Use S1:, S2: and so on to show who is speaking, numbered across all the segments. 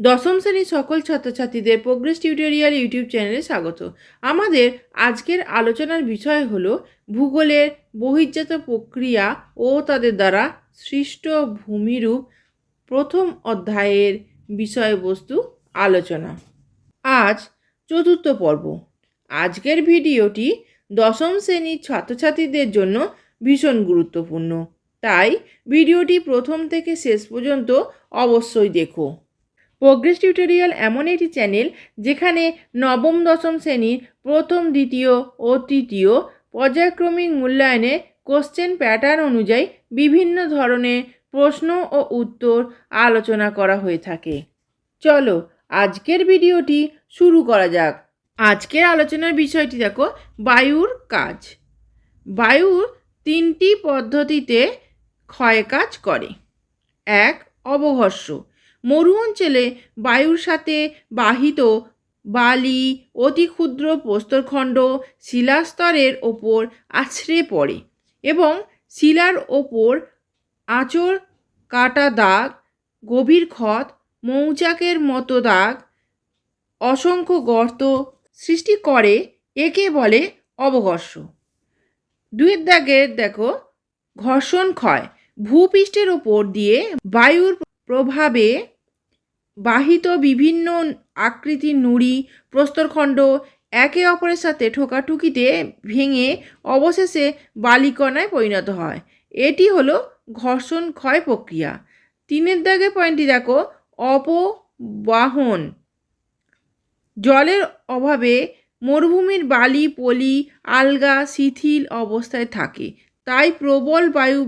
S1: দশম শ্রেণির সকল ছাত্রছাত্রীদের প্রোগ্রেস টিউটোরিয়াল ইউটিউব চ্যানেলে স্বাগত। আমাদের আজকের আলোচনার বিষয় হল ভূগোলের বহির্জাত প্রক্রিয়া ও তাদের দ্বারা সৃষ্ট ভূমিরূপ প্রথম অধ্যায়ের বিষয়বস্তু আলোচনা। আজ চতুর্থ পর্ব। আজকের ভিডিওটি দশম শ্রেণির ছাত্রছাত্রীদের জন্য ভীষণ গুরুত্বপূর্ণ। তাই ভিডিওটি প্রথম থেকে শেষ পর্যন্ত অবশ্যই দেখো। প্রোগ্রেস টিউটোরিয়াল এমন একটি চ্যানেল যেখানে নবম, দশম শ্রেণির প্রথম, দ্বিতীয় ও তৃতীয় পর্যায়ক্রমিক মূল্যায়নে কোশ্চেন প্যাটার্ন অনুযায়ী বিভিন্ন ধরনের প্রশ্ন ও উত্তর আলোচনা করা হয়ে থাকে। চলো আজকের ভিডিওটি শুরু করা যাক। আজকের আলোচনার বিষয়টি দেখো, বায়ুর কাজ। বায়ুর তিনটি পদ্ধতিতে ক্ষয় কাজ করে। এক অবঘর্ষ মরু অঞ্চলে বায়ুর সাথে বাহিত বালি, অতি ক্ষুদ্র প্রস্তরখণ্ড শিলাস্তরের ওপর আছড়ে পড়ে এবং শিলার ওপর আঁচড় কাটা দাগ, গভীর ক্ষত, মৌচাকের মতো দাগ, অসংখ্য গর্ত সৃষ্টি করে, একে বলে অবঘর্ষ। দুয়ের দাগের, দেখো, ঘর্ষণ ক্ষয় ভূপৃষ্ঠের ওপর দিয়ে বায়ুর প্রভাবে বাহিত বিভিন্ন আকৃতির নুড়ি, প্রস্তরখণ্ড একে অপরের সাথে ঠোকাঠুকিতে ভেঙে অবশেষে বালিকণায় পরিণত হয়। এটি হলো ঘর্ষণ ক্ষয় প্রক্রিয়া। তিনের দাগে পয়েন্টটি দেখো, অপবাহন। জলের অভাবে মরুভূমির বালি, পলি, আলগা, শিথিল অবস্থায় থাকে। তাই প্রবল বায়ু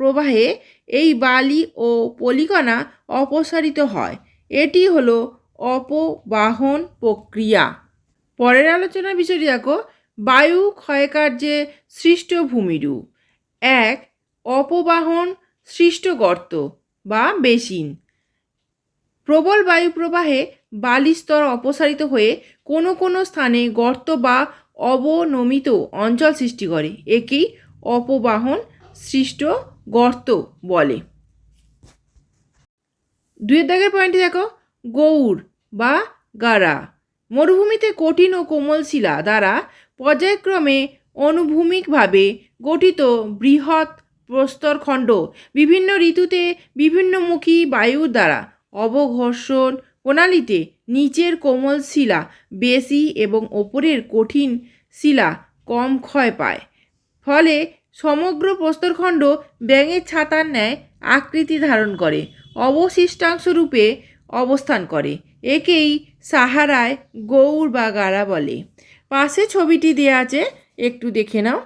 S1: প্রবাহে এই বালি ও পলিকণা অপসারিত হয়। এটি হলো অপবাহন প্রক্রিয়া। পরের আলোচনার বিষয়টি দেখো। বায়ু ক্ষয়কার্যে সৃষ্ট ভূমিরূপ। এক, অপবাহন সৃষ্ট গর্ত বা বেসিন। প্রবল বায়ু প্রবাহে বালিস্তর অপসারিত হয়ে কোনো কোনো স্থানে গর্ত বা অবনমিত অঞ্চল সৃষ্টি করে। একেই অপবাহন সৃষ্ট গর্ত বলে। দুয়ের দাগের পয়েন্টে দেখো গৌর বা গারা মরুভূমিতে কঠিন ও কোমল শিলা দ্বারা পর্যায়ক্রমে অনুভূমিকভাবে গঠিত বৃহৎ প্রস্তরখণ্ড বিভিন্ন ঋতুতে বিভিন্নমুখী বায়ুর দ্বারা অবঘর্ষণ প্রণালীতে নিচের কোমল শিলা বেশি এবং ওপরের কঠিন শিলা কম ক্ষয় পায়। ফলে সমগ্র প্রস্তরখণ্ড ব্যাঙের ছাতার ন্যায় আকৃতি ধারণ করে অবশিষ্টাংশ রূপে অবস্থান করে। একেই সাহারায় গৌর বা গারা বলে। পাশে ছবিটি দেওয়া আছে, একটু দেখে নাও।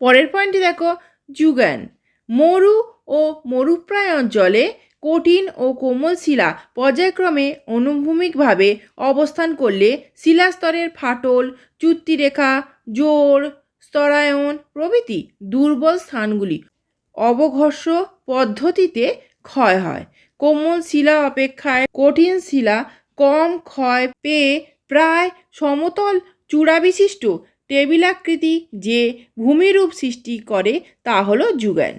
S1: পরের পয়েন্টটি দেখো, যুগান। মরু ও মরুপ্রায় অঞ্চলে কঠিন ও কোমল শিলা পর্যায়ক্রমে অনুভূমিকভাবে অবস্থান করলে শিলাস্তরের ফাটল চুক্তিরেখা জোর স্তরায়ন প্রভৃতি দুর্বল স্থানগুলি অবঘর্ষ পদ্ধতিতে ক্ষয় হয়। কোমল শিলা অপেক্ষায় কঠিন শিলা কম ক্ষয় পেয়ে প্রায় সমতল চূড়াবিশিষ্ট টেবিলাকৃতি যে ভূমিরূপ সৃষ্টি করে তা হলো যুগান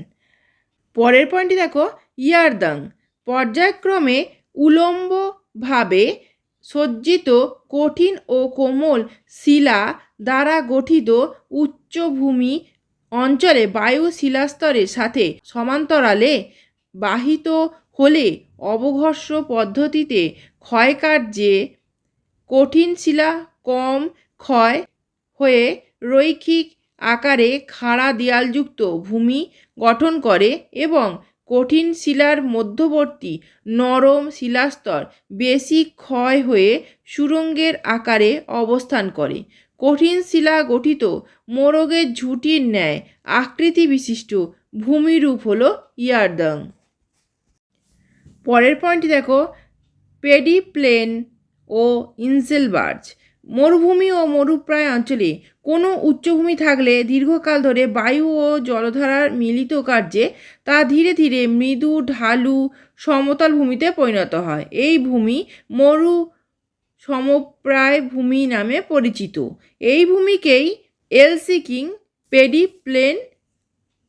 S1: পরের পয়েন্টটি দেখো, ইয়ারদাং। পর্যায়ক্রমে উলম্বভাবে সজ্জিত কঠিন ও কোমল শিলা দ্বারা গঠিত উচ্চভূমি অঞ্চলে বায়ু শিলাস্তরের সাথে সমান্তরালে বাহিত হলে অবঘর্ষ পদ্ধতিতে ক্ষয়কার্যে কঠিন শিলা কম ক্ষয় হয়ে রৈখিক আকারে খাড়া দেয়ালযুক্ত ভূমি গঠন করে এবং কঠিন শিলার মধ্যবর্তী নরম শিলাস্তর বেশি ক্ষয় হয়ে সুরঙ্গের আকারে অবস্থান করে। কঠিন শিলা গঠিত মোরগের ঝুঁটির ন্যায় আকৃতি বিশিষ্ট ভূমিরূপ হল ইয়ারদং। পরের পয়েন্টটি দেখো পেডিপ্লেন ও ইনসেলবার্জ মরুভূমি ও মরুপ্রায় অঞ্চলে কোনো উচ্চভূমি থাকলে দীর্ঘকাল ধরে বায়ু ও জলধারার মিলিত কার্যে তা ধীরে ধীরে মৃদু, ঢালু, সমতল ভূমিতে পরিণত হয়। এই ভূমি মরু সমপ্রায় ভূমি নামে পরিচিত। এই ভূমিকেই এলসি এলসিকিং পেডিপ্লেন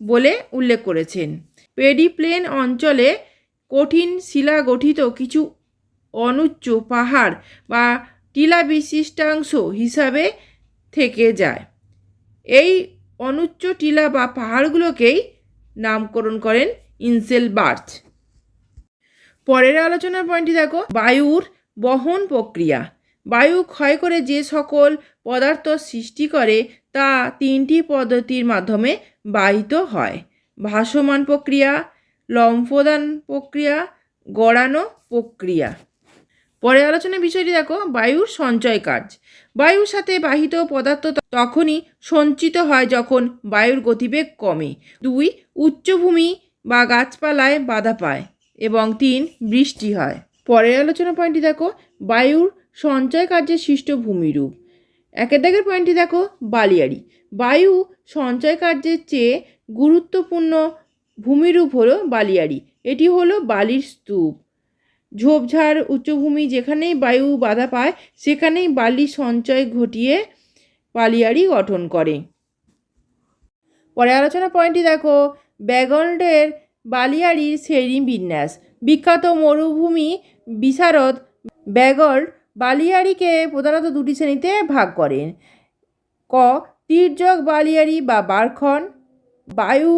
S1: বলে উল্লেখ করেছেন। পেডিপ্লেন অঞ্চলে কঠিন শিলা গঠিত কিছু অনুচ্চ পাহাড় বা টিলা বিশিষ্টাংশ হিসাবে থেকে যায়। এই অনুচ্চ টিলা বা পাহাড়গুলোকেই নামকরণ করেন ইনসেল বার্চ পরের আলোচনার পয়েন্টটি দেখো, বায়ুর বহন প্রক্রিয়া। বায়ু ক্ষয় করে যে সকল পদার্থ সৃষ্টি করে, তা তিনটি পদ্ধতির মাধ্যমে বাহিত হয়। ভাসমান প্রক্রিয়া, লম্ফদান প্রক্রিয়া, গড়ানো প্রক্রিয়া। পরে আলোচনার বিষয়টি দেখো, বায়ুর সঞ্চয় কাজ। বায়ুর সাথে বাহিত পদার্থ তখনই সঞ্চিত হয় যখন বায়ুর গতিবেগ কমে। দুই, উচ্চভূমি বা গাছপালায় বাধা পায় এবং তিন, বৃষ্টি হয়। পরের আলোচনা পয়েন্টটি দেখো, বায়ুর সঞ্চয় কার্যের সৃষ্ট ভূমিরূপ একের দাগের পয়েন্টটি দেখো, বালিয়াড়ি। বায়ু সঞ্চয় কার্যের চেয়ে গুরুত্বপূর্ণ ভূমিরূপ হলো বালিয়াড়ি। এটি হলো বালির স্তূপ। ঝোপঝাড়, উচ্চভূমি যেখানেই বায়ু বাধা পায়, সেখানেই বালি সঞ্চয় ঘটিয়ে বালিয়াড়ি গঠন করে। পরে আলোচনা পয়েন্টটি দেখো। ব্যাগল্ডের বালিয়াড়ির শ্রেণি বিন্যাস। বিখ্যাত মরুভূমি বিশারদ ব্যাগল্ড বালিয়াড়িকে প্রধানত দুটি শ্রেণীতে ভাগ করেন ক, তীর্যক বালিয়াড়ি বা বারখন বায়ু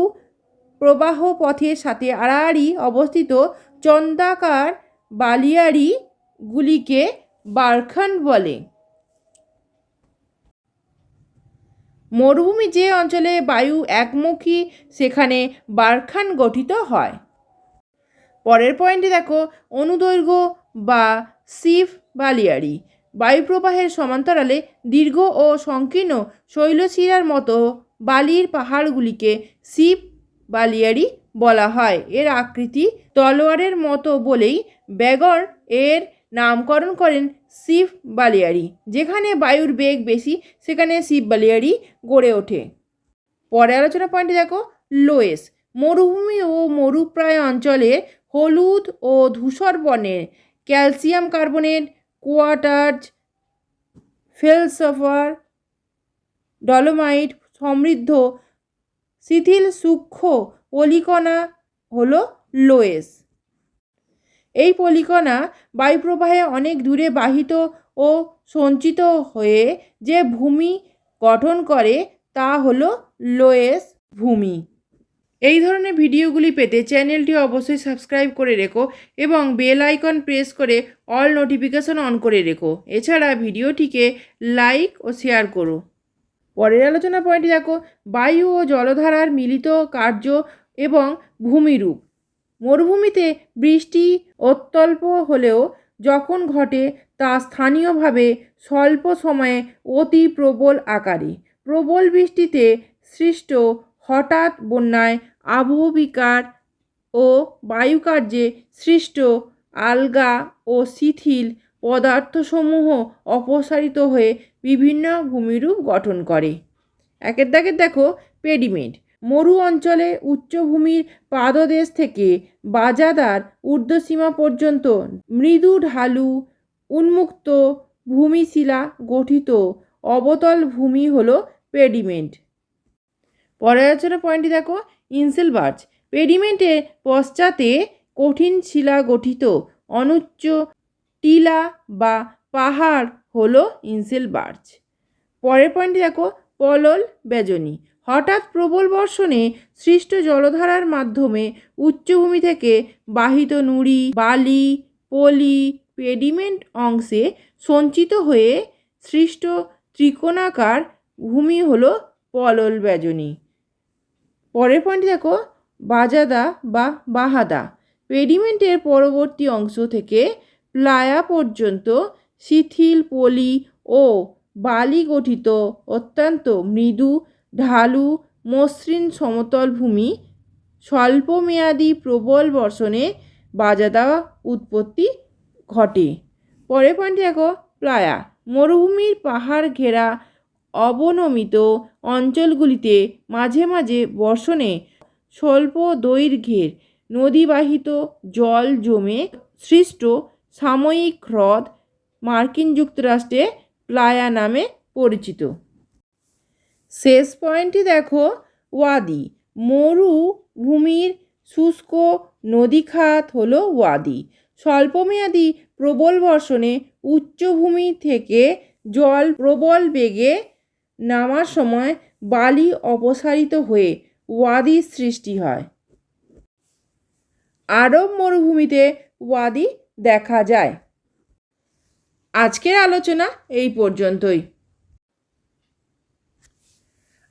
S1: প্রবাহ পথের সাথে আড়াআড়ি অবস্থিত চন্দাকার বালিয়াড়িগুলিকে বারখান বলে। মরুভূমি যে অঞ্চলে বায়ু একমুখী, সেখানে বারখান গঠিত হয়। পরের পয়েন্টে দেখো, অনুদৈর্ঘ্য বা সিফ বালিয়াড়ি। বায়ুপ্রবাহের সমান্তরালে দীর্ঘ ও সংকীর্ণ শৈলশিরার মতো বালির পাহাড়গুলিকে সিপ বালিয়াড়ি বলা হয়। এর আকৃতি তলোয়ারের মতো বলেই ব্যাগর এর নামকরণ করেন সিফ বালিয়ারি, যেখানে বায়ুর বেগ বেশি, সেখানে সিপ বালিয়ারি গড়ে ওঠে। পরে আলোচনা পয়েন্টে দেখো, লোয়েস, মরুভূমি ও মরুপ্রায় অঞ্চলে হলুদ ও ধূসর বর্ণের calcium carbonate quartz feldspar dolomite সমৃদ্ধ শিথিল, সূক্ষ্ম পলিকণা হলো লোয়েস। এই পলিকণা বায়ুপ্রবাহে অনেক দূরে বাহিত ও সঞ্চিত হয়ে যে ভূমি গঠন করে তা হলো লোয়েস ভূমি। এই ধরনের ভিডিওগুলি পেতে চ্যানেলটি অবশ্যই সাবস্ক্রাইব করে রেখো এবং বেল আইকন প্রেস করে অল নোটিফিকেশন অন করে রেখো। এছাড়া ভিডিওটিকে লাইক ও শেয়ার করো। পরের আলোচনা পয়েন্টটি দেখো, বায়ু ও জলধারার মিলিত কার্য এবং ভূমিরূপ মরুভূমিতে বৃষ্টি অত্যল্প হলেও যখন ঘটে তা স্থানীয়ভাবে স্বল্প সময়ে অতি প্রবল আকারে। প্রবল বৃষ্টিতে সৃষ্ট হঠাৎ বন্যায় আবহবিকার ও বায়ুকার্যে সৃষ্ট আলগা ও শিথিল পদার্থসমূহ অপসারিত হয়ে বিভিন্ন ভূমিরূপ গঠন করে। একের দাগের দেখো পেডিমেন্ট মরু অঞ্চলে উচ্চভূমির পাদদেশ থেকে বাজাদার ঊর্ধ্বসীমা পর্যন্ত মৃদু ঢালু উন্মুক্ত ভূমিশিলা গঠিত অবতল ভূমি হলো পেডিমেন্ট পরের আলোচনা পয়েন্টটি দেখো, ইনসেল বার্চ। পেডিমেন্টের পশ্চাতে কঠিন শিলা গঠিত, অনুচ্চ টিলা বা পাহাড় হলো ইনসেল বার্চ। পরের পয়েন্টটি দেখো, পলল বেজনি। হঠাৎ প্রবল বর্ষণে সৃষ্ট জলধারার মাধ্যমে উচ্চভূমি থেকে বাহিত নুড়ি, বালি, পলি, পেডিমেন্ট অংশে সঞ্চিত হয়ে সৃষ্ট ত্রিকোণাকার ভূমি হলো পলল বেজনি। পরের পয়েন্টটি দেখো, বাজাদা বা বাহাদা। পেডিমেন্টের পরবর্তী অংশ থেকে প্লায়া পর্যন্ত শিথিল, পলি ও বালি গঠিত অত্যন্ত মৃদু, ঢালু, মসৃণ সমতল ভূমি স্বল্পমেয়াদী প্রবল বর্ষণে বাজাদা উৎপত্তি ঘটে। পরের পয়েন্টটি দেখো প্লায়া মরুভূমির পাহাড় ঘেরা অবনমিত অঞ্চলগুলিতে মাঝে মাঝে বর্ষণে স্বল্প দৈর্ঘ্যের নদীবাহিত জল জমে সৃষ্ট সাময়িক হ্রদ মার্কিন যুক্তরাষ্ট্রে প্লায়া নামে পরিচিত। শেষ পয়েন্টটি দেখো, ওয়াদি। মরুভূমির শুষ্ক নদীখাত হলো ওয়াদি। স্বল্পমেয়াদী প্রবল বর্ষণে উচ্চভূমি থেকে জল প্রবল বেগে নামার সময় বালি অপসারিত হয়ে ওয়াদির সৃষ্টি হয়। আরব মরুভূমিতে ওয়াদি দেখা যায়। আজকের আলোচনা এই পর্যন্তই।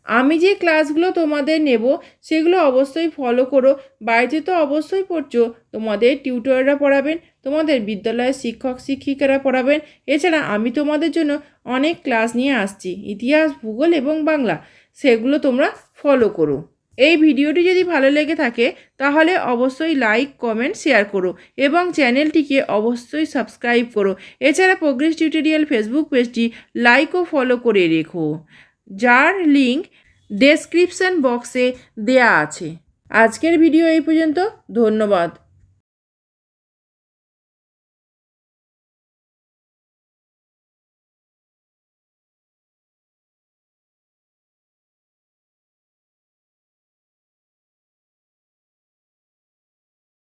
S1: আমি যে ক্লাসগুলো তোমাদের নেব, সেগুলো অবশ্যই ফলো করো। বাড়িতে তো অবশ্যই পড়ছো। তোমাদের টিউটররা পড়াবেন, তোমাদের বিদ্যালয়ের শিক্ষক, শিক্ষিকারা পড়াবেন। এছাড়া আমি তোমাদের জন্য অনেক ক্লাস নিয়ে আসছি। ইতিহাস, ভূগোল এবং বাংলা, সেগুলো তোমরা ফলো করো। এই ভিডিওটি যদি ভালো লেগে থাকে, তাহলে অবশ্যই লাইক কমেন্ট শেয়ার করো এবং চ্যানেলটিকে অবশ্যই সাবস্ক্রাইব করো। এছাড়া প্রোগ্রেস টিউটোরিয়াল ফেসবুক পেজটি লাইক ও ফলো করে রেখো, যার লিঙ্ক ডেসক্রিপশান বক্সে দেয়া আছে। আজকের ভিডিও এই পর্যন্ত, ধন্যবাদ।